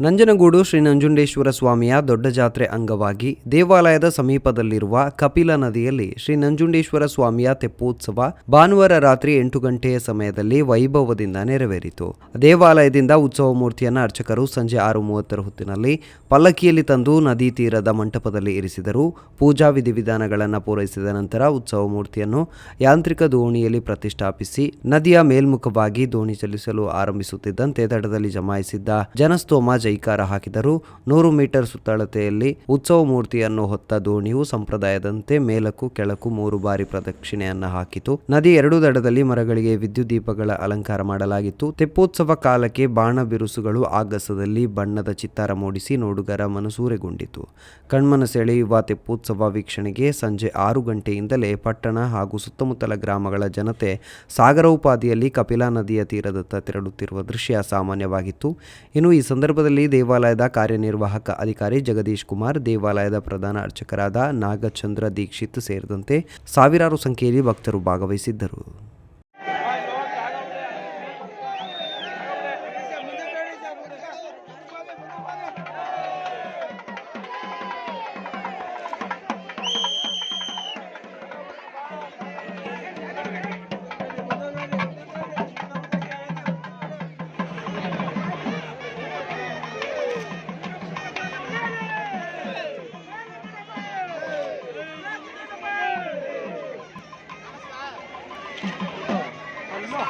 ನಂಜನಗೂಡು ಶ್ರೀ ನಂಜುಂಡೇಶ್ವರ ಸ್ವಾಮಿಯ ದೊಡ್ಡ ಜಾತ್ರೆ ಅಂಗವಾಗಿ ದೇವಾಲಯದ ಸಮೀಪದಲ್ಲಿರುವ ಕಪಿಲ ನದಿಯಲ್ಲಿ ಶ್ರೀ ನಂಜುಂಡೇಶ್ವರ ಸ್ವಾಮಿಯ ತೆಪ್ಪೋತ್ಸವ ಭಾನುವಾರ ರಾತ್ರಿ ಎಂಟು ಗಂಟೆಯ ಸಮಯದಲ್ಲಿ ವೈಭವದಿಂದ ನೆರವೇರಿತು. ದೇವಾಲಯದಿಂದ ಉತ್ಸವ ಮೂರ್ತಿಯನ್ನು ಅರ್ಚಕರು ಸಂಜೆ ಆರು ಮೂವತ್ತರ ಹೊತ್ತಿನಲ್ಲಿ ಪಲ್ಲಕ್ಕಿಯಲ್ಲಿ ತಂದು ನದಿ ತೀರದ ಮಂಟಪದಲ್ಲಿ ಇರಿಸಿದರು. ಪೂಜಾ ವಿಧಿವಿಧಾನಗಳನ್ನು ಪೂರೈಸಿದ ನಂತರ ಉತ್ಸವ ಮೂರ್ತಿಯನ್ನು ಯಾಂತ್ರಿಕ ದೋಣಿಯಲ್ಲಿ ಪ್ರತಿಷ್ಠಾಪಿಸಿ ನದಿಯ ಮೇಲ್ಮುಖವಾಗಿ ದೋಣಿ ಚಲಿಸಲು ಆರಂಭಿಸುತ್ತಿದ್ದಂತೆ ದಡದಲ್ಲಿ ಜಮಾಯಿಸಿದ್ದ ಜನಸ್ತೋಮ ಜೈಕಾರ ಹಾಕಿದರು ನೂರು ಮೀಟರ್ ಸುತ್ತಳತೆಯಲ್ಲಿ ಉತ್ಸವ ಮೂರ್ತಿಯನ್ನು ಹೊತ್ತ ದೋಣಿಯು ಸಂಪ್ರದಾಯದಂತೆ ಮೇಲಕ್ಕೂ ಕೆಳಕು ಮೂರು ಬಾರಿ ಪ್ರದಕ್ಷಿಣೆಯನ್ನು ಹಾಕಿತು. ನದಿ ಎರಡು ದಡದಲ್ಲಿ ಮರಗಳಿಗೆ ವಿದ್ಯುತ್ ದೀಪಗಳ ಅಲಂಕಾರ ಮಾಡಲಾಗಿತ್ತು. ತೆಪ್ಪೋತ್ಸವ ಕಾಲಕ್ಕೆ ಬಾಣ ಬಿರುಸುಗಳು ಆಗಸದಲ್ಲಿ ಬಣ್ಣದ ಚಿತ್ತಾರ ಮೂಡಿಸಿ ನೋಡುಗರ ಮನಸೂರೆಗೊಂಡಿತು ಕಣ್ಮನ ಸೆಳೆಯುವ ತೆಪ್ಪೋತ್ಸವ ವೀಕ್ಷಣೆಗೆ ಸಂಜೆ ಆರು ಗಂಟೆಯಿಂದಲೇ ಪಟ್ಟಣ ಹಾಗೂ ಸುತ್ತಮುತ್ತಲ ಗ್ರಾಮಗಳ ಜನತೆ ಸಾಗರೋಪಾದಿಯಲ್ಲಿ ಕಪಿಲಾ ನದಿಯ ತೀರದತ್ತ ತೆರಳುತ್ತಿರುವ ದೃಶ್ಯ ಸಾಮಾನ್ಯವಾಗಿತ್ತು. ಇನ್ನು ಈ ಸಂದರ್ಭದಲ್ಲಿ ದೇವಾಲಯದ ಕಾರ್ಯನಿರ್ವಾಹಕ ಅಧಿಕಾರಿ ಜಗದೀಶ್ ಕುಮಾರ್, ದೇವಾಲಯದ ಪ್ರಧಾನ ಅರ್ಚಕರಾದ ನಾಗಚಂದ್ರ ದೀಕ್ಷಿತ್ ಸೇರಿದಂತೆ ಸಾವಿರಾರು ಸಂಖ್ಯೆಯಲ್ಲಿ ಭಕ್ತರು ಭಾಗವಹಿಸಿದ್ದರು.